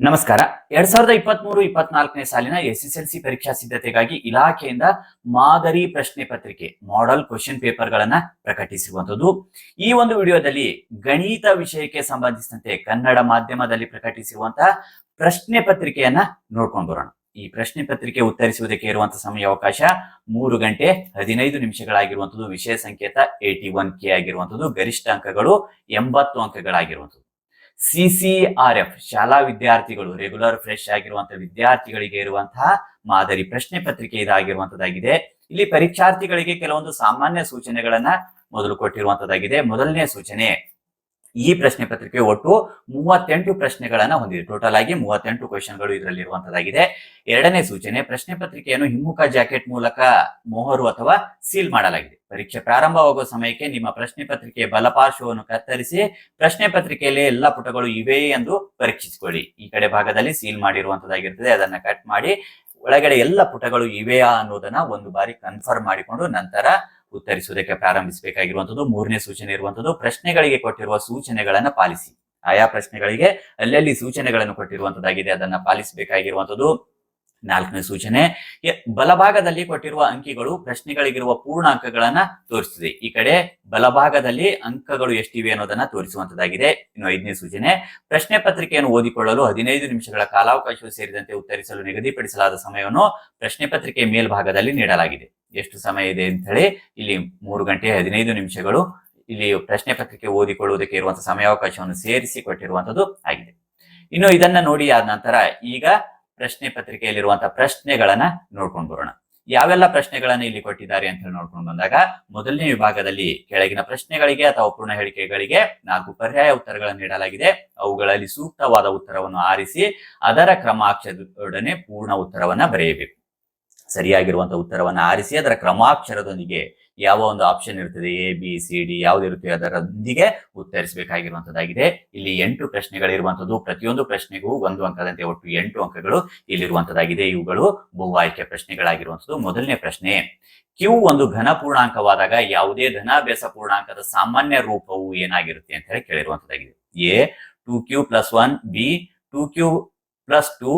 ನಮಸ್ಕಾರ. ಎರಡ್ ಸಾವಿರದ ಇಪ್ಪತ್ತ್ ಮೂರು ಇಪ್ಪತ್ನಾಲ್ಕನೇ ಸಾಲಿನ ಎಸ್ ಎಸ್ ಎಲ್ ಸಿ ಪರೀಕ್ಷಾ ಸಿದ್ಧತೆಗಾಗಿ ಇಲಾಖೆಯಿಂದ ಮಾದರಿ ಪ್ರಶ್ನೆ ಪತ್ರಿಕೆ ಮಾಡೆಲ್ ಕ್ವಶನ್ ಪೇಪರ್ ಗಳನ್ನ ಪ್ರಕಟಿಸಿರುವಂತದ್ದು ಈ ಒಂದು ವಿಡಿಯೋದಲ್ಲಿ ಗಣಿತ ವಿಷಯಕ್ಕೆ ಸಂಬಂಧಿಸಿದಂತೆ ಕನ್ನಡ ಮಾಧ್ಯಮದಲ್ಲಿ ಪ್ರಕಟಿಸಿರುವಂತಹ ಪ್ರಶ್ನೆ ಪತ್ರಿಕೆಯನ್ನ ನೋಡ್ಕೊಂಡು ಬರೋಣ. ಈ ಪ್ರಶ್ನೆ ಪತ್ರಿಕೆ ಉತ್ತರಿಸುವುದಕ್ಕೆ ಇರುವಂತಹ ಸಮಯಾವಕಾಶ ಮೂರು ಗಂಟೆ ಹದಿನೈದು ನಿಮಿಷಗಳಾಗಿರುವಂತದ್ದು ವಿಷಯ ಸಂಕೇತ ಏಟಿ ಒನ್ ಕೆ ಆಗಿರುವಂತದ್ದು ಗರಿಷ್ಠ ಅಂಕಗಳು ಎಂಬತ್ತು ಅಂಕಗಳಾಗಿರುವಂತದ್ದು ಸಿಸಿಆರ್ಎಫ್ ಶಾಲಾ ವಿದ್ಯಾರ್ಥಿಗಳು ರೆಗ್ಯುಲರ್ ಫ್ರೆಶ್ ಆಗಿರುವಂತಹ ವಿದ್ಯಾರ್ಥಿಗಳಿಗೆ ಇರುವಂತಹ ಮಾದರಿ ಪ್ರಶ್ನೆ ಪತ್ರಿಕೆ ಇದಾಗಿರುವಂತದ್ದಾಗಿದೆ. ಇಲ್ಲಿ ಪರೀಕ್ಷಾರ್ಥಿಗಳಿಗೆ ಕೆಲವೊಂದು ಸಾಮಾನ್ಯ ಸೂಚನೆಗಳನ್ನ ಮೊದಲು ಕೊಟ್ಟಿರುವಂತದ್ದಾಗಿದೆ. ಮೊದಲನೇ ಸೂಚನೆ ಈ ಪ್ರಶ್ನೆ ಪತ್ರಿಕೆ ಒಟ್ಟು ಮೂವತ್ತೆಂಟು ಪ್ರಶ್ನೆಗಳನ್ನ ಹೊಂದಿದೆ. ಟೋಟಲ್ ಆಗಿ ಮೂವತ್ತೆಂಟು ಕ್ವಶನ್ಗಳು ಇದರಲ್ಲಿ ಇರುವಂತದ್ದಾಗಿದೆ ಎರಡನೇ ಸೂಚನೆ, ಪ್ರಶ್ನೆ ಪತ್ರಿಕೆಯನ್ನು ಹಿಮ್ಮುಖ ಜಾಕೆಟ್ ಮೂಲಕ ಮೊಹರು ಅಥವಾ ಸೀಲ್ ಮಾಡಲಾಗಿದೆ. ಪರೀಕ್ಷೆ ಪ್ರಾರಂಭವಾಗುವ ಸಮಯಕ್ಕೆ ನಿಮ್ಮ ಪ್ರಶ್ನೆ ಪತ್ರಿಕೆಯ ಬಲಪಾರ್ಶ್ವವನ್ನು ಕತ್ತರಿಸಿ, ಪ್ರಶ್ನೆ ಪತ್ರಿಕೆಯಲ್ಲಿ ಎಲ್ಲ ಪುಟಗಳು ಇವೆ ಎಂದು ಪರೀಕ್ಷಿಸಿಕೊಳ್ಳಿ. ಈ ಕಡೆ ಭಾಗದಲ್ಲಿ ಸೀಲ್ ಮಾಡಿರುವಂತದ್ದಾಗಿರ್ತದೆ ಅದನ್ನ ಕಟ್ ಮಾಡಿ, ಒಳಗಡೆ ಎಲ್ಲ ಪುಟಗಳು ಇವೆಯಾ ಅನ್ನೋದನ್ನ ಒಂದು ಬಾರಿ ಕನ್ಫರ್ಮ್ ಮಾಡಿಕೊಂಡು ನಂತರ ಉತ್ತರಿಸುವುದಕ್ಕೆ ಪ್ರಾರಂಭಿಸಬೇಕಾಗಿರುವಂಥದ್ದು, ಮೂರನೇ ಸೂಚನೆ ಇರುವಂಥದ್ದು, ಪ್ರಶ್ನೆಗಳಿಗೆ ಕೊಟ್ಟಿರುವ ಸೂಚನೆಗಳನ್ನು ಪಾಲಿಸಿ. ಆಯಾ ಪ್ರಶ್ನೆಗಳಿಗೆ ಅಲ್ಲಲ್ಲಿ ಸೂಚನೆಗಳನ್ನು ಕೊಟ್ಟಿರುವಂತದ್ದಾಗಿದೆ ಅದನ್ನ ಪಾಲಿಸಬೇಕಾಗಿರುವಂಥದ್ದು. ನಾಲ್ಕನೇ ಸೂಚನೆ ಬಲಭಾಗದಲ್ಲಿ ಕೊಟ್ಟಿರುವ ಅಂಕಿಗಳು ಪ್ರಶ್ನೆಗಳಿಗಿರುವ ಪೂರ್ಣ ಅಂಕಗಳನ್ನ ತೋರಿಸುತ್ತದೆ. ಈ ಕಡೆ ಬಲಭಾಗದಲ್ಲಿ ಅಂಕಗಳು ಎಷ್ಟಿವೆ ಅನ್ನೋದನ್ನ ತೋರಿಸುವಂತದ್ದಾಗಿದೆ ಇನ್ನು ಐದನೇ ಸೂಚನೆ, ಪ್ರಶ್ನೆ ಪತ್ರಿಕೆಯನ್ನು ಓದಿಕೊಳ್ಳಲು ಹದಿನೈದು ನಿಮಿಷಗಳ ಕಾಲಾವಕಾಶವು ಸೇರಿದಂತೆ ಉತ್ತರಿಸಲು ನಿಗದಿಪಡಿಸಲಾದ ಸಮಯವನ್ನು ಪ್ರಶ್ನೆ ಪತ್ರಿಕೆ ಮೇಲ್ಭಾಗದಲ್ಲಿ ನೀಡಲಾಗಿದೆ. ಎಷ್ಟು ಸಮಯ ಇದೆ ಅಂತ ಹೇಳಿ ಇಲ್ಲಿ ಮೂರು ಗಂಟೆ ಹದಿನೈದು ನಿಮಿಷಗಳು ಇಲ್ಲಿ ಪ್ರಶ್ನೆ ಪತ್ರಿಕೆ ಓದಿಕೊಳ್ಳುವುದಕ್ಕೆ ಇರುವಂತಹ ಸಮಯಾವಕಾಶವನ್ನು ಸೇರಿಸಿ ಕೊಟ್ಟಿರುವಂತದ್ದು ಆಗಿದೆ. ಇನ್ನು ಇದನ್ನ ನೋಡಿ ಆದ ನಂತರ ಈಗ ಪ್ರಶ್ನೆ ಪತ್ರಿಕೆಯಲ್ಲಿರುವಂತಹ ಪ್ರಶ್ನೆಗಳನ್ನ ನೋಡ್ಕೊಂಡು ಬರೋಣ. ಯಾವೆಲ್ಲ ಪ್ರಶ್ನೆಗಳನ್ನು ಇಲ್ಲಿ ಕೊಟ್ಟಿದ್ದಾರೆ ಅಂತ ಹೇಳಿ ನೋಡ್ಕೊಂಡು ಬಂದಾಗ ಮೊದಲನೇ ವಿಭಾಗದಲ್ಲಿ ಕೆಳಗಿನ ಪ್ರಶ್ನೆಗಳಿಗೆ ಅಥವಾ ಪೂರ್ಣ ಹೇಳಿಕೆಗಳಿಗೆ ನಾಲ್ಕು ಪರ್ಯಾಯ ಉತ್ತರಗಳನ್ನು ನೀಡಲಾಗಿದೆ. ಅವುಗಳಲ್ಲಿ ಸೂಕ್ತವಾದ ಉತ್ತರವನ್ನು ಆರಿಸಿ ಅದರ ಕ್ರಮಾಕ್ಷರದೊಡನೆ ಪೂರ್ಣ ಉತ್ತರವನ್ನ ಬರೆಯಬೇಕು. ಸರಿಯಾಗಿರುವಂತಹ ಉತ್ತರವನ್ನು ಆರಿಸಿ, ಅದರ ಕ್ರಮಾಕ್ಷರದೊಂದಿಗೆ ಯಾವ ಒಂದು ಆಪ್ಷನ್ ಇರ್ತದೆ ಎ ಬಿ ಸಿ ಡಿ ಯಾವ್ದಿರುತ್ತೆ ಅದರೊಂದಿಗೆ ಉತ್ತರಿಸಬೇಕಾಗಿರುವಂತದ್ದಾಗಿದೆ. ಇಲ್ಲಿ ಎಂಟು ಪ್ರಶ್ನೆಗಳಿರುವಂತದ್ದು, ಪ್ರತಿಯೊಂದು ಪ್ರಶ್ನೆಗೂ ಒಂದು ಅಂಕದಂತೆ ಒಟ್ಟು ಎಂಟು ಅಂಕಗಳು ಇಲ್ಲಿರುವಂತದ್ದಾಗಿದೆ. ಇವುಗಳು ಬಹು ಆಯ್ಕೆ ಪ್ರಶ್ನೆಗಳಾಗಿರುವಂತದ್ದು. ಮೊದಲನೇ ಪ್ರಶ್ನೆ ಕ್ಯೂ ಒಂದು ಘನ ಪೂರ್ಣಾಂಕವಾದಾಗ ಯಾವುದೇ ಧನಾಭ್ಯಾಸ ಪೂರ್ಣಾಂಕದ ಸಾಮಾನ್ಯ ರೂಪವು ಏನಾಗಿರುತ್ತೆ ಅಂತ ಹೇಳಿ ಕೇಳಿರುವಂತದ್ದಾಗಿದೆ. A two Q plus one B two Q plus two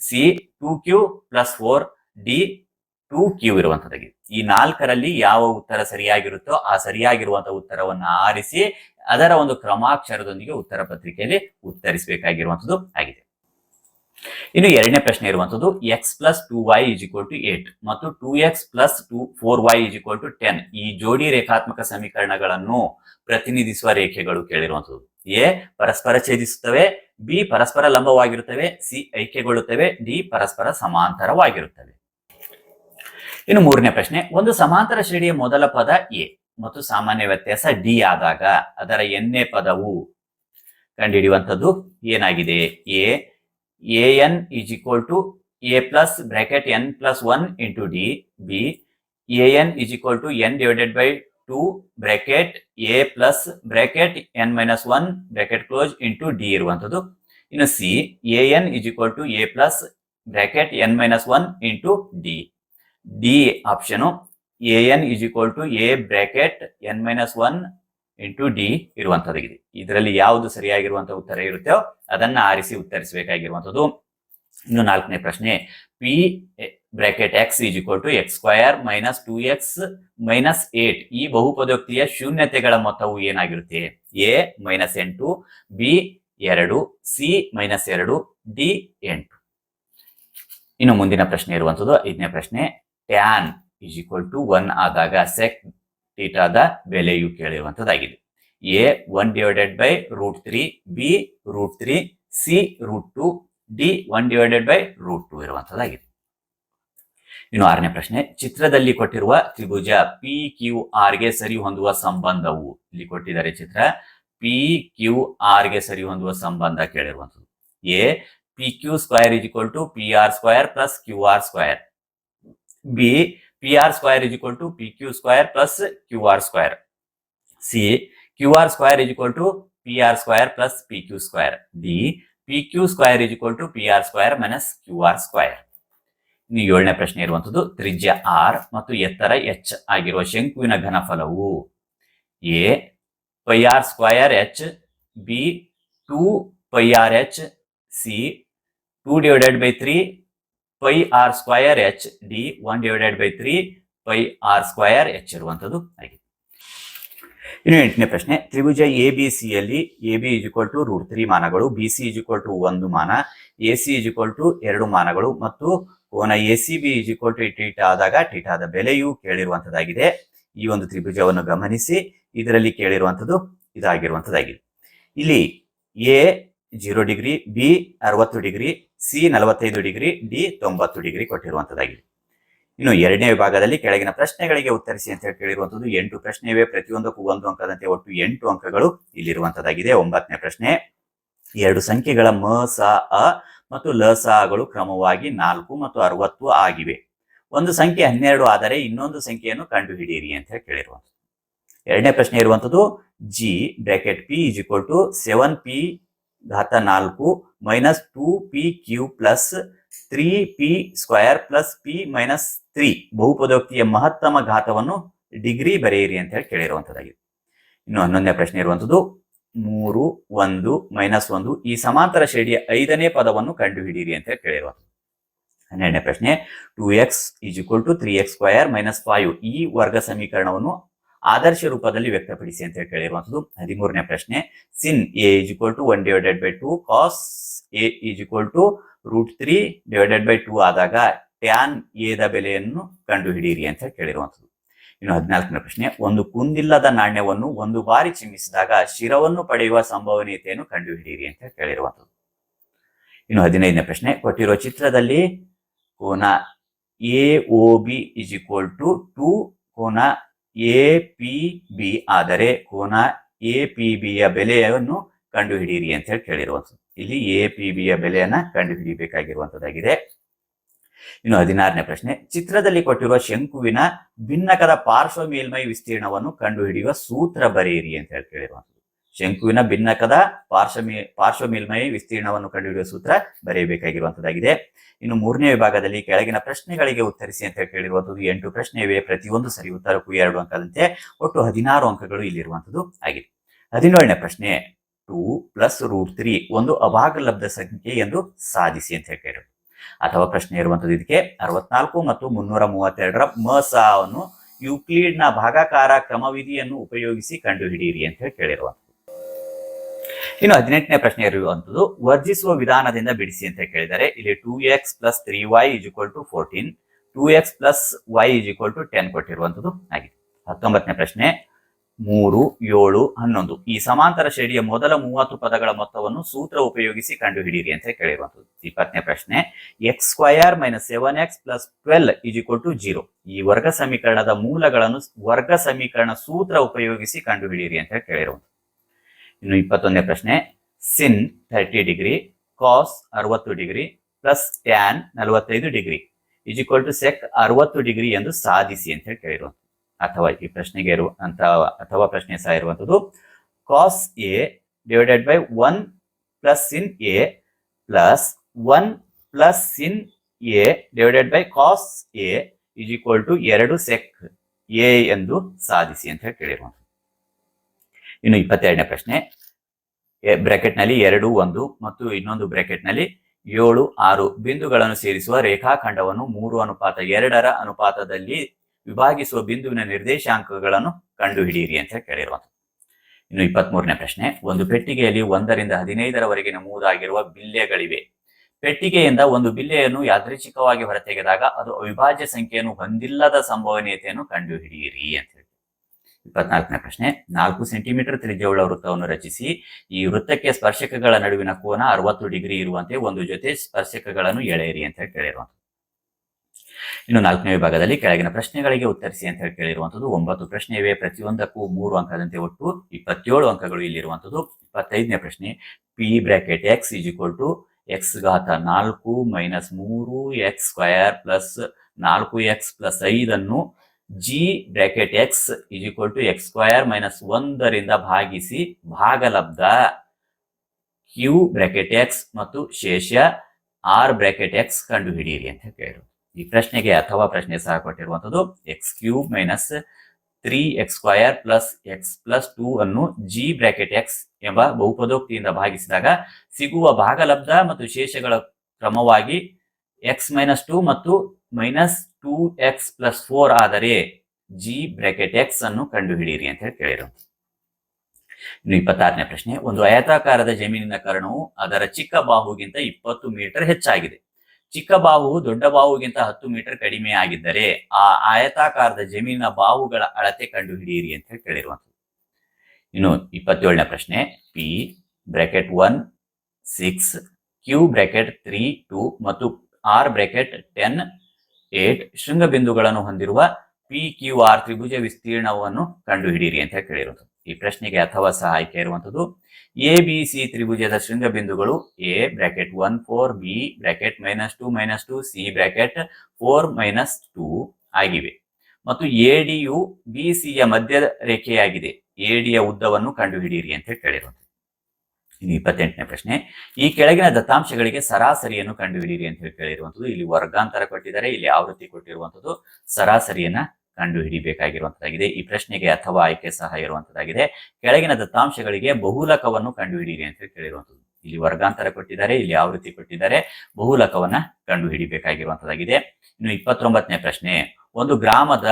C two Q plus four D two Q ಇರುವಂತದ್ದಾಗಿದೆ ಈ ನಾಲ್ಕರಲ್ಲಿ ಯಾವ ಉತ್ತರ ಸರಿಯಾಗಿರುತ್ತೋ ಆ ಸರಿಯಾಗಿರುವಂತಹ ಉತ್ತರವನ್ನು ಆರಿಸಿ ಅದರ ಒಂದು ಕ್ರಮಾಕ್ಷರದೊಂದಿಗೆ ಉತ್ತರ ಪತ್ರಿಕೆಯಲ್ಲಿ ಉತ್ತರಿಸಬೇಕಾಗಿರುವಂತದ್ದು ಆಗಿದೆ. ಇನ್ನು ಎರಡನೇ ಪ್ರಶ್ನೆ ಇರುವಂತದ್ದು X plus two Y is equal to eight ಮತ್ತು two X plus two four Y is equal to ten ಈ ಜೋಡಿ ರೇಖಾತ್ಮಕ ಸಮೀಕರಣಗಳನ್ನು ಪ್ರತಿನಿಧಿಸುವ ರೇಖೆಗಳು ಕೇಳಿರುವಂತದ್ದು. ಎ, ಪರಸ್ಪರ ಛೇದಿಸುತ್ತವೆ, ಬಿ, ಪರಸ್ಪರ ಲಂಬವಾಗಿರುತ್ತವೆ, ಸಿ, ಐಕ್ಯಗೊಳ್ಳುತ್ತವೆ, ಡಿ, ಪರಸ್ಪರ ಸಮಾಂತರವಾಗಿರುತ್ತವೆ. ಇನ್ನು ಮೂರನೇ ಪ್ರಶ್ನೆ, ಒಂದು ಸಮಾಂತರ ಶ್ರೇಣಿಯ ಮೊದಲ ಪದ ಎ ಮತ್ತು ಸಾಮಾನ್ಯ ವ್ಯತ್ಯಾಸ ಡಿ ಆದಾಗ ಅದರ ಎನ್ನೇ ಪದವು ಕಂಡುಹಿಡಿಯುವಂಥದ್ದು ಏನಾಗಿದೆ? A A N is equal to A plus bracket N plus one into D, B, A N is equal to N divided by two bracket A plus bracket N minus one bracket close into D ಇರುವಂಥದ್ದು. ಇನ್ನು C, A N is equal to A plus bracket N minus one into D. D option A N is equal to A bracket N minus one into D ಇರುವಂತದ್ದಾಗಿದೆ ಇದರಲ್ಲಿ ಯಾವುದು ಸರಿಯಾಗಿರುವಂತಹ ಉತ್ತರ ಇರುತ್ತೋ ಅದನ್ನ ಆರಿಸಿ ಉತ್ತರಿಸಬೇಕಾಗಿರುವಂಥದ್ದು. ಇನ್ನು ನಾಲ್ಕನೇ ಪ್ರಶ್ನೆ P bracket X is equal to X square minus two X minus eight ಈ ಬಹುಪದೋಕ್ತಿಯ ಶೂನ್ಯತೆಗಳ ಮೊತ್ತವು ಏನಾಗಿರುತ್ತೆ? ಎ ಮೈನಸ್ ಎಂಟು ಬಿ ಎರಡು ಸಿ ಮೈನಸ್ ಎರಡು ಡಿ ಎಂಟು. ಇನ್ನು ಮುಂದಿನ ಪ್ರಶ್ನೆ ಇರುವಂತದ್ದು ಐದನೇ ಪ್ರಶ್ನೆ tan is equal to one ಆದಾಗ ಸೆಕ್ ಥೀಟಾದ ಬೆಲೆಯು ಕೇಳಿರುವಂತದ್ದಾಗಿದೆ. A one divided by root three B root three C root two D one divided by root two ಇರುವಂತದ್ದಾಗಿದೆ. ಇನ್ನು ಆರನೇ ಪ್ರಶ್ನೆ, ಚಿತ್ರದಲ್ಲಿ ಕೊಟ್ಟಿರುವ ತ್ರಿಭುಜ ಪಿ ಕ್ಯೂ ಆರ್ಗೆ ಸರಿ ಹೊಂದುವ ಸಂಬಂಧವು ಇಲ್ಲಿ ಕೊಟ್ಟಿದ್ದಾರೆ ಚಿತ್ರ. ಪಿ ಕ್ಯೂ ಆರ್ಗೆ ಸರಿ ಹೊಂದುವ ಸಂಬಂಧ ಕೇಳಿರುವಂಥದ್ದು A P Q square is equal to P R square plus Q R square B P R square is equal to P Q square plus Q R square C Q R square is equal to P R square plus P Q square D P Q square is equal to P R square minus Q R square ಇನ್ನು ಏಳನೇ ಪ್ರಶ್ನೆ ಇರುವಂತದ್ದು, ತ್ರಿಜ್ಯ R ಮತ್ತು ಎತ್ತರ H ಆಗಿರುವ ಶಂಕುವಿನ ಘನಫಲವು A pi R square H B two pi R H C two divided by three pi R square H D one divided by three pi R square H ಇರುವಂತದ್ದು ಆಗಿದೆ. ಇನ್ನು ಎಂಟನೇ ಪ್ರಶ್ನೆ, ತ್ರಿಭುಜ ಎ ಬಿ ಸಿ ಯಲ್ಲಿ A B equal to root three ಮಾನಗಳು B C equal to ಒಂದು ಮಾನ A C equal to ಎರಡು ಮಾನಗಳು ಮತ್ತು ಕೋನ A C B equal to theta ಆದಾಗ ಟೀಟಾದ ಬೆಲೆಯು ಕೇಳಿರುವಂತದ್ದಾಗಿದೆ ಈ ಒಂದು ತ್ರಿಭುಜವನ್ನು ಗಮನಿಸಿ, ಇದರಲ್ಲಿ ಕೇಳಿರುವಂತದ್ದು ಇದಾಗಿರುವಂಥದ್ದಾಗಿದೆ. ಇಲ್ಲಿ ಎ ಜೀರೋ ಡಿಗ್ರಿ ಬಿ ಅರವತ್ತು ಡಿಗ್ರಿ ಸಿ ನಲವತ್ತೈದು ಡಿಗ್ರಿ ಡಿ ತೊಂಬತ್ತು ಡಿಗ್ರಿ ಕೊಟ್ಟಿರುವಂತದ್ದಾಗಿದೆ. ಇನ್ನು ಎರಡನೇ ವಿಭಾಗದಲ್ಲಿ ಕೆಳಗಿನ ಪ್ರಶ್ನೆಗಳಿಗೆ ಉತ್ತರಿಸಿ ಅಂತ ಹೇಳಿ ಕೇಳಿರುವಂತದ್ದು ಎಂಟು ಪ್ರಶ್ನೆ ಇವೆ ಪ್ರತಿಯೊಂದಕ್ಕೂ ಒಂದು ಅಂಕದಂತೆ ಒಟ್ಟು ಎಂಟು ಅಂಕಗಳು ಇಲ್ಲಿರುವಂತದ್ದಾಗಿದೆ. ಒಂಬತ್ತನೇ ಪ್ರಶ್ನೆ, ಎರಡು ಸಂಖ್ಯೆಗಳ ಮ, ಸ, ಅ ಮತ್ತು ಲ, ಸ ಗಳು ಕ್ರಮವಾಗಿ ನಾಲ್ಕು ಮತ್ತು ಅರವತ್ತು ಆಗಿವೆ. ಒಂದು ಸಂಖ್ಯೆ ಹನ್ನೆರಡು ಆದರೆ ಇನ್ನೊಂದು ಸಂಖ್ಯೆಯನ್ನು ಕಂಡುಹಿಡಿಯಿರಿ ಅಂತ ಹೇಳಿ ಕೇಳಿರುವಂಥದ್ದು ಎರಡನೇ ಪ್ರಶ್ನೆ ಇರುವಂತದ್ದು G bracket P is equal to seven P ಘಾತ ನಾಲ್ಕು minus two P Q plus three P square plus P minus three ಬಹುಪದೋಕ್ತಿಯ ಮಹತ್ತಮ ಘಾತವನ್ನು ಡಿಗ್ರಿ ಬರೆಯಿರಿ ಅಂತ ಹೇಳಿ ಕೇಳಿರುವಂತದ್ದಾಗಿದೆ ಇನ್ನು ಹನ್ನೊಂದನೇ ಪ್ರಶ್ನೆ ಇರುವಂತದ್ದು ಮೂರು, ಒಂದು, ಮೈನಸ್ ಒಂದು ಈ ಸಮಾಂತರ ಶ್ರೇಣಿಯ ಐದನೇ ಪದವನ್ನು ಕಂಡುಹಿಡಿಯಿರಿ ಅಂತ ಹೇಳಿ ಕೇಳಿರುವಂತದ್ದು ಹನ್ನೆರಡನೇ ಪ್ರಶ್ನೆ, two X is equal to three X square minus five ಈ ವರ್ಗ ಸಮೀಕರಣವನ್ನು ಆದರ್ಶ ರೂಪದಲ್ಲಿ ವ್ಯಕ್ತಪಡಿಸಿ ಅಂತ ಹೇಳಿ ಹದಿಮೂರನೇ ಪ್ರಶ್ನೆ. Sin A is equal to one divided by two cos A is equal to root three divided by two ಆದಾಗ ಟ್ಯಾನ್ ಎದ ಬೆಲೆಯನ್ನು ಕಂಡುಹಿಡಿಯಿರಿ ಅಂತ ಕೇಳಿರುವಂತದ್ದು. ಇನ್ನು ಹದಿನಾಲ್ಕನೇ ಪ್ರಶ್ನೆ, ಒಂದು ಕುಂದಿಲ್ಲದ ನಾಣ್ಯವನ್ನು ಒಂದು ಬಾರಿ ಚಿಮ್ಮಿಸಿದಾಗ ಶಿರವನ್ನು ಪಡೆಯುವ ಸಂಭವನೀಯತೆಯನ್ನು ಕಂಡುಹಿಡಿಯಿರಿ ಅಂತ ಹೇಳಿ ಕೇಳಿರುವಂತದ್ದು. ಇನ್ನು ಹದಿನೈದನೇ ಪ್ರಶ್ನೆ, ಕೊಟ್ಟಿರುವ ಚಿತ್ರದಲ್ಲಿ ಕೋನ A O B is equal to two ಕೋನ ಎ ಪಿ ಬಿ. ಆದರೆ ಕೋನ ಎ ಪಿ ಬಿಯ ಬೆಲೆಯನ್ನು ಕಂಡುಹಿಡಿಯಿರಿ ಅಂತ ಹೇಳಿ ಕೇಳಿರುವಂಥದ್ದು. ಇಲ್ಲಿ ಎ ಪಿ ಬಿಯ ಬೆಲೆಯನ್ನ ಕಂಡುಹಿಡಿಯಬೇಕಾಗಿರುವಂತದ್ದಾಗಿದೆ ಇನ್ನು ಹದಿನಾರನೇ ಪ್ರಶ್ನೆ, ಚಿತ್ರದಲ್ಲಿ ಕೊಟ್ಟಿರುವ ಶಂಕುವಿನ ಭಿನ್ನಕದ ಪಾರ್ಶ್ವ ಮೇಲ್ಮೈ ವಿಸ್ತೀರ್ಣವನ್ನು ಕಂಡುಹಿಡಿಯುವ ಸೂತ್ರ ಬರೆಯಿರಿ ಅಂತ ಹೇಳಿ ಕೇಳಿರುವಂಥದ್ದು. ಶಂಕುವಿನ ಭಿನ್ನಕದ ಪಾರ್ಶ್ವಮಿ ಪಾರ್ಶ್ವ ಮೇಲ್ಮೈ ವಿಸ್ತೀರ್ಣವನ್ನು ಕಂಡುಹಿಡಿಯುವ ಸೂತ್ರ ಬರೆಯಬೇಕಾಗಿರುವಂತದ್ದಾಗಿದೆ. ಇನ್ನು ಮೂರನೇ ವಿಭಾಗದಲ್ಲಿ ಕೆಳಗಿನ ಪ್ರಶ್ನೆಗಳಿಗೆ ಉತ್ತರಿಸಿ ಅಂತ ಹೇಳಿ ಕೇಳಿರುವಂತದ್ದು ಎಂಟು ಪ್ರಶ್ನೆ ಇವೆ ಪ್ರತಿಯೊಂದು ಸರಿ ಉತ್ತರಕ್ಕೂ ಎರಡು ಅಂಕದಂತೆ ಒಟ್ಟು ಹದಿನಾರು ಅಂಕಗಳು ಇಲ್ಲಿರುವಂತದ್ದು ಆಗಿದೆ. ಹದಿನೇಳನೇ ಪ್ರಶ್ನೆ, ಟೂ ಪ್ಲಸ್ ರೂಟ್ ತ್ರೀ ಒಂದು ಅಭಾಗಲಬ್ಧ ಸಂಖ್ಯೆ ಎಂದು ಸಾಧಿಸಿ ಅಂತ ಹೇಳಿ ಅಥವಾ ಪ್ರಶ್ನೆ ಇರುವಂತದ್ದು ಇದಕ್ಕೆ, ಅರವತ್ನಾಲ್ಕು ಮತ್ತು ಮುನ್ನೂರ ಮೂವತ್ತೆರಡರ ಮಸಾವನ್ನು ಯುಕ್ಲೀಡ್ನ ಭಾಗಾಕಾರ ಕ್ರಮವಿಧಿಯನ್ನು ಉಪಯೋಗಿಸಿ ಕಂಡುಹಿಡಿಯಿರಿ ಅಂತ ಹೇಳಿ ಕೇಳಿರುವಂತದ್ದು. ಇನ್ನು ಹದಿನೆಂಟನೇ ಪ್ರಶ್ನೆ ಇರುವಂತದ್ದು, ವರ್ಜಿಸುವ ವಿಧಾನದಿಂದ ಬಿಡಿಸಿ ಅಂತ ಕೇಳಿದರೆ ಇಲ್ಲಿ two X plus three Y is equal to fourteen two X plus Y is equal to ten ಕೊಟ್ಟಿರುವಂತದ್ದು ಆಗಿದೆ. ಹತ್ತೊಂಬತ್ತನೇ ಪ್ರಶ್ನೆ, ಮೂರು, ಏಳು, ಹನ್ನೊಂದು. ಈ ಸಮಾಂತರ ಶ್ರೇಣಿಯ ಮೊದಲ ಮೂವತ್ತು ಪದಗಳ ಮೊತ್ತವನ್ನು ಸೂತ್ರ ಉಪಯೋಗಿಸಿ ಕಂಡುಹಿಡಿಯಿರಿ ಅಂತ ಕೇಳಿರುವಂತದ್ದು. ಇಪ್ಪತ್ತನೇ ಪ್ರಶ್ನೆ X square minus seven X plus twelve is equal to zero ಈ ವರ್ಗ ಸಮೀಕರಣದ ಮೂಲಗಳನ್ನು, ವರ್ಗ ಸಮೀಕರಣ ಸೂತ್ರ ಉಪಯೋಗಿಸಿ ಕಂಡುಹಿಡಿಯಿರಿ ಅಂತ ಕೇಳಿರುವಂತದ್ದು. ಇನ್ನು ಇಪ್ಪತ್ತೊಂದನೇ ಪ್ರಶ್ನೆ. ಸಿನ್ ಥರ್ಟಿ ಡಿಗ್ರಿ ಕಾಸ್ ಅರವತ್ತು ಡಿಗ್ರಿ ಪ್ಲಸ್ ಟ್ಯಾನ್ ನಲವತ್ತೈದು degree is equal to sec ಅರವತ್ತು ಡಿಗ್ರಿ ಎಂದು ಸಾಧಿಸಿ ಅಂತ ಹೇಳಿ ಕೇಳಿರುವಂಥದ್ದು. ಅಥವಾ ಈ ಪ್ರಶ್ನೆಗೆ ಇರುವಂತ ಅಥವಾ ಪ್ರಶ್ನೆ ಸಹ ಇರುವಂಥದ್ದು. Cos A divided by one plus sin A plus one plus sin A divided by cos A is equal to ಎರಡು ಸೆಕ್ ಎ ಎಂದು ಸಾಧಿಸಿ ಅಂತ ಹೇಳಿ ಕೇಳಿರುವಂಥದ್ದು. ಇನ್ನು ಇಪ್ಪತ್ತೆರಡನೇ ಪ್ರಶ್ನೆ. ಬ್ರಾಕೆಟ್ನಲ್ಲಿ ಎರಡು, ಒಂದು ಮತ್ತು ಇನ್ನೊಂದು ಬ್ರಾಕೆಟ್ನಲ್ಲಿ ಏಳು, ಆರು ಬಿಂದುಗಳನ್ನು ಸೇರಿಸುವ ರೇಖಾಖಂಡವನ್ನು ಮೂರು ಅನುಪಾತ, ಎರಡರ ಅನುಪಾತದಲ್ಲಿ ವಿಭಾಗಿಸುವ ಬಿಂದುವಿನ ನಿರ್ದೇಶಾಂಕಗಳನ್ನು ಕಂಡುಹಿಡಿಯಿರಿ ಅಂತ ಕೇಳಿರುವಂಥದ್ದು. ಇನ್ನು ಇಪ್ಪತ್ತ್ ಮೂರನೇ ಪ್ರಶ್ನೆ. ಒಂದು ಪೆಟ್ಟಿಗೆಯಲ್ಲಿ ಒಂದರಿಂದ ಹದಿನೈದರವರೆಗೆ ನಮೂದಾಗಿರುವ ಬಿಲ್ಲೆಗಳಿವೆ. ಪೆಟ್ಟಿಗೆಯಿಂದ ಒಂದು ಬಿಲ್ಲೆಯನ್ನು ಯಾದೃಚ್ಛಿಕವಾಗಿ ಹೊರತೆಗೆದಾಗ ಅದು ಅವಿಭಾಜ್ಯ ಸಂಖ್ಯೆಯನ್ನು ಹೊಂದಿಲ್ಲದ ಸಂಭವನೀಯತೆಯನ್ನು ಕಂಡುಹಿಡಿಯಿರಿ ಅಂತ ಇಪ್ಪತ್ನಾಲ್ಕನೇ ಪ್ರಶ್ನೆ, ನಾಲ್ಕು ಸೆಂಟಿಮೀಟರ್ ತ್ರಿಜ್ಯವುಳ್ಳ ವೃತ್ತವನ್ನು ರಚಿಸಿ, ಈ ವೃತ್ತಕ್ಕೆ ಸ್ಪರ್ಶಕಗಳ ನಡುವಿನ ಕೋನ ಅರವತ್ತು ಡಿಗ್ರಿ ಇರುವಂತೆ ಒಂದು ಜೊತೆ ಸ್ಪರ್ಶಕಗಳನ್ನು ಎಳೆಯಿರಿ ಅಂತ ಹೇಳಿ ಕೇಳಿರುವಂಥದ್ದು. ಇನ್ನು ನಾಲ್ಕನೇ ವಿಭಾಗದಲ್ಲಿ ಕೆಳಗಿನ ಪ್ರಶ್ನೆಗಳಿಗೆ ಉತ್ತರಿಸಿ ಅಂತ ಹೇಳಿ ಕೇಳಿರುವಂಥದ್ದು, ಒಂಬತ್ತು ಪ್ರಶ್ನೆ ಇವೆ ಪ್ರತಿಯೊಂದಕ್ಕೂ ಮೂರು ಅಂಕದಂತೆ ಒಟ್ಟು ಇಪ್ಪತ್ತೇಳು ಅಂಕಗಳು ಇಲ್ಲಿರುವಂಥದ್ದು. ಇಪ್ಪತ್ತೈದನೇ ಪ್ರಶ್ನೆ, P bracket X is equal to X ಘಾತ ನಾಲ್ಕು ಮೈನಸ್ ಮೂರು ಎಕ್ಸ್ ಸ್ಕ್ವಯರ್ ಪ್ಲಸ್ ನಾಲ್ಕು X plus ಐದನ್ನು G bracket X is equal to X square minus ಒಂದರಿಂದ ಭಾಗಿಸಿ ಭಾಗಲಬ್ಧ ಕ್ಯೂ ಬ್ರ್ಯಾಕೆಟ್ ಎಕ್ಸ್ ಮತ್ತು ಶೇಷ ಆರ್ ಬ್ರ್ಯಾಕೆಟ್ ಎಕ್ಸ್ ಕಂಡುಹಿಡಿಯಿರಿ ಅಂತ ಕೇಳಿರು ಈ ಪ್ರಶ್ನೆಗೆ ಅಥವಾ ಪ್ರಶ್ನೆ ಸಹ ಕೊಟ್ಟಿರುವಂತದ್ದು X cube minus three X square plus X plus two ಅನ್ನು ಜಿ ಬ್ರ್ಯಾಕೆಟ್ ಎಕ್ಸ್ ಎಂಬ ಬಹುಪದೋಕ್ತಿಯಿಂದ ಭಾಗಿಸಿದಾಗ ಸಿಗುವ ಭಾಗಲಬ್ಧ ಮತ್ತು ಶೇಷಗಳ ಕ್ರಮವಾಗಿ ಎಕ್ಸ್ ಮೈನಸ್ ಟೂ ಮತ್ತು minus two X plus four ಆದರೆ ಜಿ ಬ್ರಾಕೆಟ್ ಎಕ್ಸ್ ಅನ್ನು ಕಂಡುಹಿಡಿಯಿರಿ ಅಂತ ಹೇಳಿ ಕೇಳಿರು ಇನ್ನು ಇಪ್ಪತ್ತಾರನೇ ಪ್ರಶ್ನೆ, ಒಂದು ಆಯತಾಕಾರದ ಜಮೀನಿನ ಕರ್ಣವು ಅದರ ಚಿಕ್ಕ ಬಾಹುಗಿಂತ ಇಪ್ಪತ್ತು ಮೀಟರ್ ಹೆಚ್ಚಾಗಿದೆ. ಚಿಕ್ಕ ಬಾಹು ದೊಡ್ಡ ಬಾಹುಗಿಂತ ಹತ್ತು ಮೀಟರ್ ಕಡಿಮೆ ಆಗಿದ್ದರೆ ಆ ಆಯತಾಕಾರದ ಜಮೀನಿನ ಬಾಹುಗಳ ಅಳತೆ ಕಂಡುಹಿಡಿಯಿರಿ ಅಂತ ಹೇಳಿ ಕೇಳಿರುವಂಥದ್ದು. ಇನ್ನು ಇಪ್ಪತ್ತೇಳನೇ ಪ್ರಶ್ನೆ P bracket one six Q bracket three two ಮತ್ತು ಆರ್ ಬ್ರಾಕೆಟ್ ಟೆನ್ ಏಟ್ ಶೃಂಗ ಬಿಂದುಗಳನ್ನು ಹೊಂದಿರುವ ಪಿ ಕ್ಯೂ ಆರ್ ತ್ರಿಭುಜ ವಿಸ್ತೀರ್ಣವನ್ನು ಕಂಡುಹಿಡಿಯಿರಿ ಅಂತ ಕೇಳಿರುವುದು ಈ ಪ್ರಶ್ನೆಗೆ ಅಥವಾ ಸಹ ಆಯ್ಕೆ ಇರುವಂತದ್ದು ಎ ಬಿ ಸಿ ತ್ರಿಭುಜದ ಶೃಂಗ ಬಿಂದುಗಳು A bracket one four B bracket minus two minus two C bracket four minus two ಆಗಿವೆ. ಮತ್ತು ಎ ಡಿಯು ಬಿ ಸಿಯ ಮಧ್ಯ ರೇಖೆಯಾಗಿದೆ ಎ ಡಿಯ ಉದ್ದವನ್ನು ಕಂಡುಹಿಡಿಯಿರಿ ಅಂತ ಹೇಳಿ ಇನ್ನು ಇಪ್ಪತ್ತೆಂಟನೇ ಪ್ರಶ್ನೆ. ಈ ಕೆಳಗಿನ ದತ್ತಾಂಶಗಳಿಗೆ ಸರಾಸರಿಯನ್ನು ಕಂಡುಹಿಡಿಯಿರಿ ಅಂತ ಹೇಳಿ ಕೇಳಿರುವಂಥದ್ದು, ಇಲ್ಲಿ ವರ್ಗಾಂತರ ಕೊಟ್ಟಿದ್ದಾರೆ, ಇಲ್ಲಿ ಆವೃತ್ತಿ ಕೊಟ್ಟಿರುವಂಥದ್ದು ಸರಾಸರಿಯನ್ನ ಕಂಡುಹಿಡಿಬೇಕಾಗಿರುವಂತದ್ದಾಗಿದೆ ಈ ಪ್ರಶ್ನೆಗೆ ಅಥವಾ ಆಯ್ಕೆ ಸಹ ಇರುವಂತದ್ದಾಗಿದೆ ಕೆಳಗಿನ ದತ್ತಾಂಶಗಳಿಗೆ ಬಹುಲಕವನ್ನು ಕಂಡುಹಿಡಿಯಿರಿ ಅಂತ ಹೇಳಿ ಕೇಳಿರುವಂಥದ್ದು. ಇಲ್ಲಿ ವರ್ಗಾಂತರ ಕೊಟ್ಟಿದ್ದಾರೆ, ಇಲ್ಲಿ ಆವೃತ್ತಿ ಕೊಟ್ಟಿದ್ದಾರೆ, ಬಹುಲಕವನ್ನ ಕಂಡುಹಿಡಿಬೇಕಾಗಿರುವಂತದ್ದಾಗಿದೆ ಇನ್ನು ಇಪ್ಪತ್ತೊಂಬತ್ತನೇ ಪ್ರಶ್ನೆ. ಒಂದು ಗ್ರಾಮದ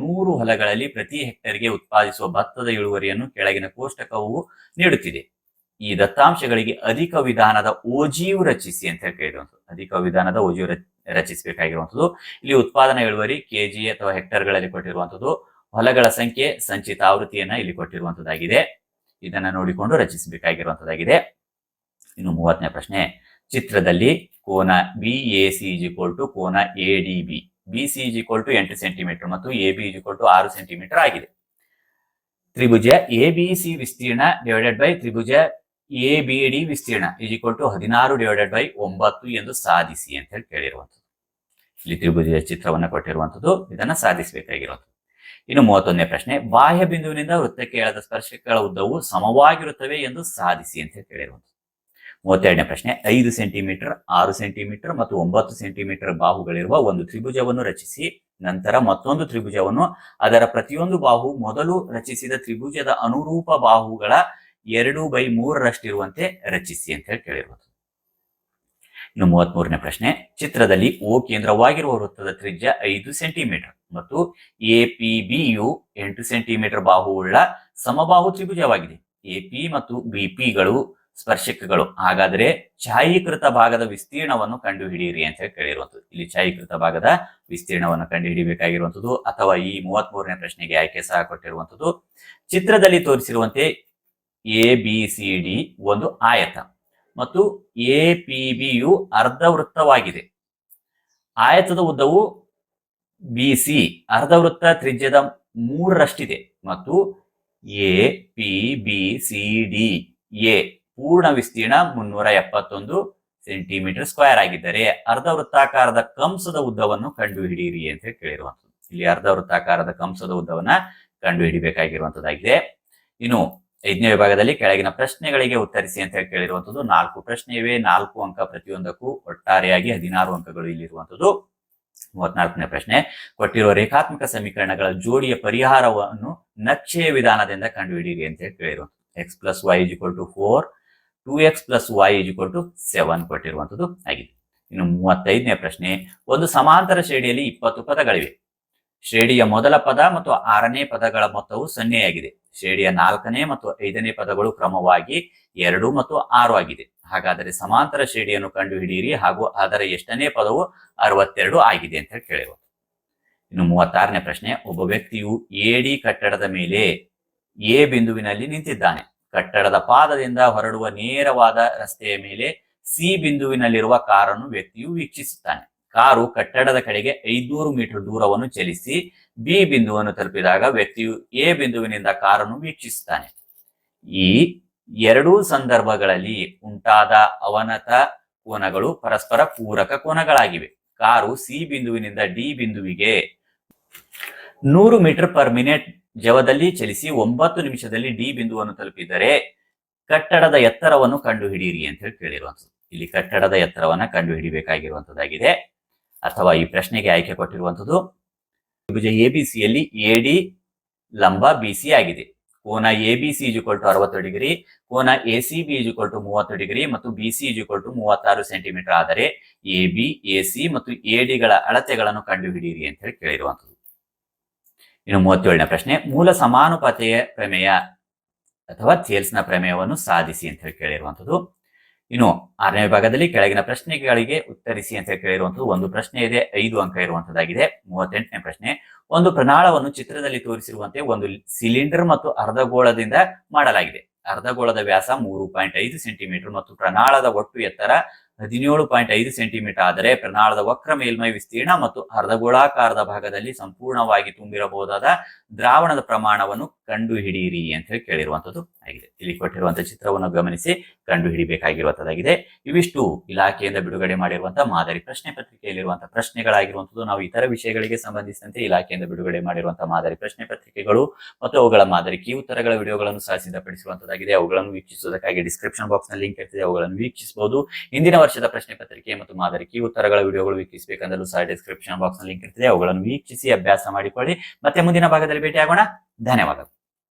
ನೂರು ಹೊಲಗಳಲ್ಲಿ ಪ್ರತಿ ಹೆಕ್ಟರ್ಗೆ ಉತ್ಪಾದಿಸುವ ಭತ್ತದ ಇಳುವರಿಯನ್ನು ಕೆಳಗಿನ ಕೋಷ್ಟಕವು ನೀಡುತ್ತಿದೆ. ಈ ದತ್ತಾಂಶಗಳಿಗೆ ಅಧಿಕ ವಿಧಾನದ ಓಜೀವು ರಚಿಸಿ ಅಂತ ಹೇಳಿ ಅಧಿಕ ವಿಧಾನದ ಓಜೀವು ರ- ರಚಿಸಬೇಕಾಗಿರುವಂಥದ್ದು. ಇಲ್ಲಿ ಉತ್ಪಾದನಾ ಇಳುವರಿ ಕೆಜಿ ಅಥವಾ ಹೆಕ್ಟರ್ಗಳಲ್ಲಿ ಕೊಟ್ಟಿರುವಂಥದ್ದು. ಹೊಲಗಳ ಸಂಖ್ಯೆ, ಸಂಚಿತ ಆವೃತ್ತಿಯನ್ನ ಇಲ್ಲಿ ಕೊಟ್ಟಿರುವಂತದ್ದಾಗಿದೆ ಇದನ್ನ ನೋಡಿಕೊಂಡು ರಚಿಸಬೇಕಾಗಿರುವಂತದ್ದಾಗಿದೆ ಇನ್ನು ಮೂವತ್ತನೇ ಪ್ರಶ್ನೆ. ಚಿತ್ರದಲ್ಲಿ ಕೋನ B A C is to ಕೋನ A D B B C is to ಎಂಟು ಸೆಂಟಿಮೀಟರ್ ಮತ್ತು ಎ ಬಿ ಇಜ್ ಟು ಆರು ಸೆಂಟಿಮೀಟರ್ ಆಗಿದೆ. ತ್ರಿಭುಜ ಎ ಬಿ ಸಿ ವಿಸ್ತೀರ್ಣ ಡಿವೈಡೆಡ್ ಬೈ ತ್ರಿಭುಜ ಎ ಬಿ ಡಿ ವಿಸ್ತೀರ್ಣ ಇಸ್ ಈಕ್ವಲ್ ಟು ಹದಿನಾರು ಡಿವೈಡೆಡ್ ಬೈ ಒಂಬತ್ತು ಎಂದು ಸಾಧಿಸಿ ಅಂತ ಹೇಳಿ ಕೇಳಿರುವಂಥದ್ದು. ಇಲ್ಲಿ ತ್ರಿಭುಜದ ಚಿತ್ರವನ್ನು ಕೊಟ್ಟಿರುವಂಥದ್ದು, ಇದನ್ನ ಸಾಧಿಸಬೇಕಾಗಿರುವಂಥದ್ದು ಇನ್ನು ಮೂವತ್ತೊಂದನೇ ಪ್ರಶ್ನೆ, ಬಾಹ್ಯ ಬಿಂದುವಿನಿಂದ ವೃತ್ತಕ್ಕೆ ಎಳೆದ ಸ್ಪರ್ಶಕಗಳ ಉದ್ದವು ಸಮವಾಗಿರುತ್ತವೆ ಎಂದು ಸಾಧಿಸಿ ಅಂತ ಕೇಳಿರುವಂಥದ್ದು. ಮೂವತ್ತೆರಡನೇ ಪ್ರಶ್ನೆ, ಐದು ಸೆಂಟಿಮೀಟರ್, ಆರು ಸೆಂಟಿಮೀಟರ್ ಮತ್ತು ಒಂಬತ್ತು ಸೆಂಟಿಮೀಟರ್ ಬಾಹುಗಳಿರುವ ಒಂದು ತ್ರಿಭುಜವನ್ನು ರಚಿಸಿ, ನಂತರ ಮತ್ತೊಂದು ತ್ರಿಭುಜವನ್ನು ಅದರ ಪ್ರತಿಯೊಂದು ಬಾಹು ಮೊದಲು ರಚಿಸಿದ ತ್ರಿಭುಜದ ಅನುರೂಪ ಬಾಹುಗಳ ಎರಡು ಬೈ ಮೂರರಷ್ಟಿರುವಂತೆ ರಚಿಸಿ ಅಂತ ಹೇಳಿ ಕೇಳಿರುವುದು ಇನ್ನು ಮೂವತ್ಮೂರನೇ ಪ್ರಶ್ನೆ, ಚಿತ್ರದಲ್ಲಿ ಓ ಕೇಂದ್ರವಾಗಿರುವ ವೃತ್ತದ ತ್ರಿಜ್ಯ ಐದು ಸೆಂಟಿಮೀಟರ್ ಮತ್ತು ಎ, ಪಿ ಬಿಯು ಎಂಟು ಸೆಂಟಿಮೀಟರ್ ಬಾಹುವುಳ್ಳ ಸಮಬಾಹು ತ್ರಿಭುಜವಾಗಿದೆ. ಎ, ಪಿ ಮತ್ತು ಬಿ ಪಿಗಳು ಸ್ಪರ್ಶಕಗಳು. ಹಾಗಾದರೆ ಛಾಯೀಕೃತ ಭಾಗದ ವಿಸ್ತೀರ್ಣವನ್ನು ಕಂಡುಹಿಡಿಯಿರಿ ಅಂತ ಹೇಳಿ ಕೇಳಿರುವಂಥದ್ದು. ಇಲ್ಲಿ ಛಾಯೀಕೃತ ಭಾಗದ ವಿಸ್ತೀರ್ಣವನ್ನು ಕಂಡುಹಿಡಿಯಬೇಕಾಗಿರುವಂಥದ್ದು ಅಥವಾ ಈ ಮೂವತ್ತ್ ಮೂರನೇ ಪ್ರಶ್ನೆಗೆ ಆಯ್ಕೆ ಸಹ ಕೊಟ್ಟಿರುವಂಥದ್ದು. ಚಿತ್ರದಲ್ಲಿ ತೋರಿಸಿರುವಂತೆ ಎ ಬಿ ಸಿ ಡಿ ಒಂದು ಆಯತ. ಮತ್ತು ಎ ಪಿ ಬಿಯು ಅರ್ಧ ವೃತ್ತವಾಗಿದೆ ಆಯತದ ಉದ್ದವು ಬಿ ಸಿ ಅರ್ಧ ವೃತ್ತ ತ್ರಿಜ್ಯದ ಮೂರರಷ್ಟಿದೆ. ಮತ್ತು A P B C D A ಪೂರ್ಣ ವಿಸ್ತೀರ್ಣ ಮುನ್ನೂರ ಎಪ್ಪತ್ತೊಂದು ಸೆಂಟಿಮೀಟರ್ ಸ್ಕ್ವೇರ್ ಆಗಿದ್ದರೆ ಅರ್ಧ ವೃತ್ತಾಕಾರದ ಕಂಸದ ಉದ್ದವನ್ನು ಕಂಡುಹಿಡಿಯಿರಿ ಅಂತ ಹೇಳಿ ಕೇಳಿರುವಂಥದ್ದು. ಇಲ್ಲಿ ಅರ್ಧ ವೃತ್ತಾಕಾರದ ಕಂಸದ ಉದ್ದವನ್ನ ಕಂಡುಹಿಡಿಬೇಕಾಗಿರುವಂತದ್ದಾಗಿದೆ ಇನ್ನು ಐದನೇ ವಿಭಾಗದಲ್ಲಿ ಕೆಳಗಿನ ಪ್ರಶ್ನೆಗಳಿಗೆ ಉತ್ತರಿಸಿ ಅಂತ ಹೇಳಿ ಕೇಳಿರುವಂತದ್ದು ನಾಲ್ಕು ಪ್ರಶ್ನೆ ಇವೆ ನಾಲ್ಕು ಅಂಕ ಪ್ರತಿಯೊಂದಕ್ಕೂ ಒಟ್ಟಾರೆಯಾಗಿ ಹದಿನಾರು ಅಂಕಗಳು ಇಲ್ಲಿರುವಂತದ್ದು ಮೂವತ್ನಾಲ್ಕನೇ ಪ್ರಶ್ನೆ, ಕೊಟ್ಟಿರುವ ರೇಖಾತ್ಮಕ ಸಮೀಕರಣಗಳ ಜೋಡಿಯ ಪರಿಹಾರವನ್ನು ನಕ್ಷೆಯ ವಿಧಾನದಿಂದ ಕಂಡುಹಿಡಿಯಿರಿ ಅಂತ ಹೇಳಿ ಕೇಳಿರುವಂಥದ್ದು. X plus Y is equal to four two X plus Y is equal to seven ಕೊಟ್ಟಿರುವಂಥದ್ದು. ಆಗಿದೆ. ಇನ್ನು ಮೂವತ್ತೈದನೇ ಪ್ರಶ್ನೆ, ಒಂದು ಸಮಾಂತರ ಶ್ರೇಣಿಯಲ್ಲಿ ಇಪ್ಪತ್ತು ಪದಗಳಿವೆ. ಶ್ರೇಣಿಯ ಮೊದಲ ಪದ ಮತ್ತು ಆರನೇ ಪದಗಳ ಮೊತ್ತವು ಸೊನ್ನೆಯಾಗಿದೆ. ಶ್ರೇಣಿಯ ನಾಲ್ಕನೇ ಮತ್ತು ಐದನೇ ಪದಗಳು ಕ್ರಮವಾಗಿ ಎರಡು ಮತ್ತು ಆರು ಆಗಿದೆ. ಹಾಗಾದರೆ ಸಮಾಂತರ ಶ್ರೇಣಿಯನ್ನು ಕಂಡುಹಿಡಿಯಿರಿ ಹಾಗೂ ಅದರ ಎಷ್ಟನೇ ಪದವು ಅರವತ್ತೆರಡು ಆಗಿದೆ ಅಂತ ಹೇಳಿ ಕೇಳಿರುವ ಇನ್ನು ಮೂವತ್ತಾರನೇ ಪ್ರಶ್ನೆ, ಒಬ್ಬ ವ್ಯಕ್ತಿಯು ಎಡಿ ಕಟ್ಟಡದ ಮೇಲೆ ಎ ಬಿಂದುವಿನಲ್ಲಿ ನಿಂತಿದ್ದಾನೆ. ಕಟ್ಟಡದ ಪಾದದಿಂದ ಹೊರಡುವ ನೇರವಾದ ರಸ್ತೆಯ ಮೇಲೆ ಸಿ ಬಿಂದುವಿನಲ್ಲಿರುವ ಕಾರನ್ನು ವ್ಯಕ್ತಿಯು ವೀಕ್ಷಿಸುತ್ತಾನೆ. ಕಾರು ಕಟ್ಟಡದ ಕಡೆಗೆ ಐದ್ನೂರು ಮೀಟರ್ ದೂರವನ್ನು ಚಲಿಸಿ ಬಿ ಬಿಂದುವನ್ನು ತಲುಪಿದಾಗ ವ್ಯಕ್ತಿಯು ಎ ಬಿಂದುವಿನಿಂದ ಕಾರನ್ನು ವೀಕ್ಷಿಸುತ್ತಾನೆ. ಈ ಎರಡೂ ಸಂದರ್ಭಗಳಲ್ಲಿ ಉಂಟಾದ ಅವನತ ಕೋನಗಳು ಪರಸ್ಪರ ಪೂರಕ ಕೋನಗಳಾಗಿವೆ. ಕಾರು ಸಿ ಬಿಂದುವಿನಿಂದ ಡಿ ಬಿಂದುವಿಗೆ ನೂರು ಮೀಟರ್ ಪರ್ ಮಿನಿಟ್ ಜವದಲ್ಲಿ ಚಲಿಸಿ ಒಂಬತ್ತು ನಿಮಿಷದಲ್ಲಿ ಡಿ ಬಿಂದುವನ್ನು ತಲುಪಿದರೆ ಕಟ್ಟಡದ ಎತ್ತರವನ್ನು ಕಂಡುಹಿಡಿಯಿರಿ ಅಂತ ಹೇಳಿ ಕೇಳಿರುವಂಥದ್ದು. ಇಲ್ಲಿ ಕಟ್ಟಡದ ಎತ್ತರವನ್ನ ಕಂಡುಹಿಡಿಬೇಕಾಗಿರುವಂತದ್ದಾಗಿದೆ ಅಥವಾ ಈ ಪ್ರಶ್ನೆಗೆ ಆಯ್ಕೆ ಕೊಟ್ಟಿರುವಂಥದ್ದು ತ್ರಿಭುಜ ಎ ಬಿ ಸಿಯಲ್ಲಿ ಎ ಡಿ ಲಂಬ ಬಿ ಸಿ ಆಗಿದೆ. ಕೋನ A B C is equal to ಅರವತ್ತು ಡಿಗ್ರಿ, ಕೋನ A C B is equal to ಮೂವತ್ತು ಡಿಗ್ರಿ ಮತ್ತು B C is equal to ಮೂವತ್ತಾರು ಸೆಂಟಿಮೀಟರ್ ಆದರೆ ಎ ಬಿ, ಎ ಸಿ ಮತ್ತು ಎ ಡಿಗಳ ಅಳತೆಗಳನ್ನು ಕಂಡುಹಿಡಿಯಿರಿ ಅಂತ ಹೇಳಿ ಕೇಳಿರುವಂತದ್ದು ಇನ್ನು ಮೂವತ್ತೇಳನೇ ಪ್ರಶ್ನೆ, ಮೂಲ ಸಮಾನುಪಾತೆಯ ಪ್ರಮೇಯ ಅಥವಾ ಥೇಲ್ಸ್ನ ಪ್ರಮೇಯವನ್ನು ಸಾಧಿಸಿ ಅಂತ ಹೇಳಿ ಕೇಳಿರುವಂತದ್ದು ಇನ್ನು ಆರನೇ ವಿಭಾಗದಲ್ಲಿ ಕೆಳಗಿನ ಪ್ರಶ್ನೆಗಳಿಗೆ ಉತ್ತರಿಸಿ ಅಂತ ಕೇಳಿರುವಂತದ್ದು ಒಂದು ಪ್ರಶ್ನೆ ಇದೆ, ಐದು ಅಂಕ ಇರುವಂತದ್ದಾಗಿದೆ ಮೂವತ್ತೆಂಟನೇ ಪ್ರಶ್ನೆ, ಒಂದು ಪ್ರಣಾಳವನ್ನು ಚಿತ್ರದಲ್ಲಿ ತೋರಿಸಿರುವಂತೆ ಒಂದು ಸಿಲಿಂಡರ್ ಮತ್ತು ಅರ್ಧಗೋಳದಿಂದ ಮಾಡಲಾಗಿದೆ. ಅರ್ಧಗೋಳದ ವ್ಯಾಸ ಮೂರು ಪಾಯಿಂಟ್ ಐದು ಸೆಂಟಿಮೀಟರ್ ಮತ್ತು ಪ್ರಣಾಳದ ಒಟ್ಟು ಎತ್ತರ ಹದಿನೇಳು ಪಾಯಿಂಟ್ ಐದು ಸೆಂಟಿಮೀಟರ್. ಆದರೆ ಪ್ರಣಾಳದ ವಕ್ರ ಮೇಲ್ಮೈ ವಿಸ್ತೀರ್ಣ ಮತ್ತು ಅರ್ಧಗೋಳಾಕಾರದ ಭಾಗದಲ್ಲಿ ಸಂಪೂರ್ಣವಾಗಿ ತುಂಬಿರಬಹುದಾದ ದ್ರಾವಣದ ಪ್ರಮಾಣವನ್ನು ಕಂಡುಹಿಡಿಯಿರಿ ಅಂತ ಹೇಳಿ ಕೇಳಿರುವಂತದ್ದು ಆಗಿದೆ. ಇಲ್ಲಿ ಕೊಟ್ಟಿರುವಂತಹ ಚಿತ್ರವನ್ನು ಗಮನಿಸಿ ಕಂಡು ಹಿಡಿಬೇಕಾಗಿರುವಂತದ್ದಾಗಿದೆ ಇವಿಷ್ಟು ಇಲಾಖೆಯಿಂದ ಬಿಡುಗಡೆ ಮಾಡಿರುವಂತಹ ಮಾದರಿ ಪ್ರಶ್ನೆ ಪತ್ರಿಕೆಯಲ್ಲಿರುವಂತಹ ಪ್ರಶ್ನೆಗಳಾಗಿರುವಂತದ್ದು ನಾವು ಇತರ ವಿಷಯಗಳಿಗೆ ಸಂಬಂಧಿಸಿದಂತೆ ಇಲಾಖೆಯಿಂದ ಬಿಡುಗಡೆ ಮಾಡಿರುವಂತಹ ಮಾದರಿ ಪ್ರಶ್ನೆ ಪತ್ರಿಕೆಗಳು ಮತ್ತು ಅವುಗಳ ಮಾದರಿ ಕೀ ಉತ್ತರಗಳ ವಿಡಿಯೋಗಳನ್ನು ಸಹ ಅವುಗಳನ್ನು ವೀಕ್ಷಿಸುವುದಕ್ಕಾಗಿ ಡಿಸ್ಕ್ರಿಪ್ಷನ್ ಬಾಕ್ಸ್ನಲ್ಲಿ ಲಿಂಕ್ ಇರ್ತದೆ. ಅವುಗಳನ್ನು ವೀಕ್ಷಿಸಬಹುದು. ಹಿಂದಿನ ವರ್ಷದ ಪ್ರಶ್ನೆ ಪತ್ರಿಕೆ ಮತ್ತು ಮಾದರಿ ಕೀ ಉತ್ತರಗಳ ವಿಡಿಯೋಗಳು ವೀಕ್ಷಿಸಬೇಕಂದ್ರೂ ಸಹ ಡಿಸ್ಕ್ರಿಪ್ಷನ್ ಬಾಕ್ಸ್ನ ಲಿಂಕ್ ಇರ್ತದೆ. ಅವುಗಳನ್ನು ವೀಕ್ಷಿಸಿ, ಅಭ್ಯಾಸ ಮಾಡಿಕೊಳ್ಳಿ. ಮತ್ತೆ ಮುಂದಿನ ಭಾಗದಲ್ಲಿ ಭೇಟಿಯಾಗೋಣ. ಧನ್ಯವಾದಗಳು.